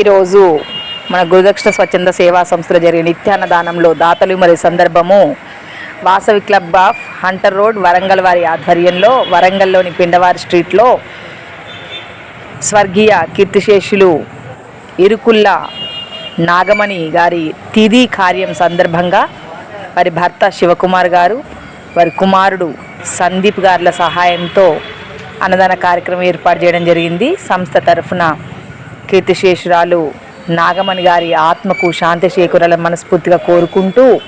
ఈరోజు మన గురుదక్షిణ స్వచ్ఛంద సేవా సంస్థలో జరిగే నిత్యాన్నదానంలో దాతలు మరియు సందర్భము. Vasavi club of hunter road Warangal వారి ఆధ్వర్యంలో వరంగల్లోని పిండవారి స్ట్రీట్లో స్వర్గీయ కీర్తిశేషులు ఇరుకుల్ల నాగమణి గారి తిది కార్యం సందర్భంగా వారి భర్త శివకుమార్ గారు వారి కుమారుడు సందీప్ గారుల సహాయంతో అన్నదాన కార్యక్రమం ఏర్పాటు చేయడం జరిగింది. సంస్థ తరఫున కీర్తిశేషురాలు నాగమణి గారి ఆత్మకు శాంతి చేకూరాలని మనస్ఫూర్తిగా కోరుకుంటూ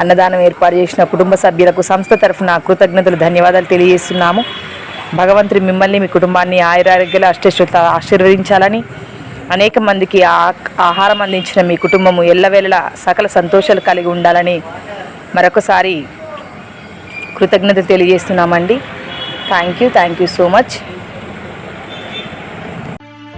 అన్నదానం ఏర్పాటు చేసిన కుటుంబ సభ్యులకు సంస్థ తరఫున కృతజ్ఞతలు ధన్యవాదాలు తెలియజేస్తున్నాము. భగవంతుడు మిమ్మల్ని మీ కుటుంబాన్ని ఆయురారోగ్యాలు అష్టశ్రుత ఆశీర్వదించాలని అనేక మందికి ఆ- ఆహారం అందించిన మీ కుటుంబము ఎల్లవేళలా సకల సంతోషాలు కలిగి ఉండాలని మరొకసారి కృతజ్ఞతలు తెలియజేస్తున్నామండి. Thank you thank you so much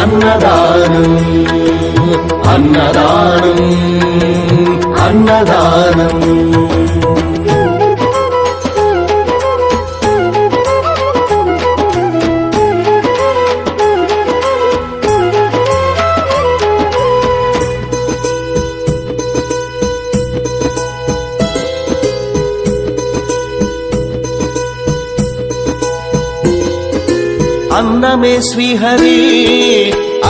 అన్నదానం అన్నదానం అన్నదానం. అన్నమే శ్రీహరి.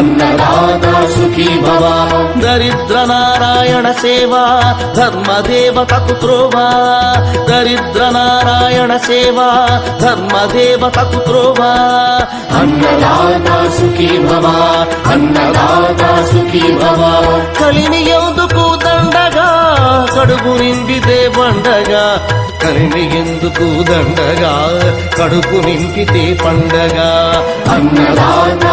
అన్నదాత సుఖీ భవ దరిద్ర నారాయణ సేవ ధర్మదేవతకు త్రోవా దరిద్ర నారాయణ సేవ ధర్మదేవతకు త్రోవా అన్నదాత సుఖీ భవ అన్నదాత సుఖీ భవ కలిమి ఎందుకు దండగా కడుపు నిండితే పండగా। కలిమి ఎందుకు దండగా కడుపు నింపితే పండగా. అన్నదాత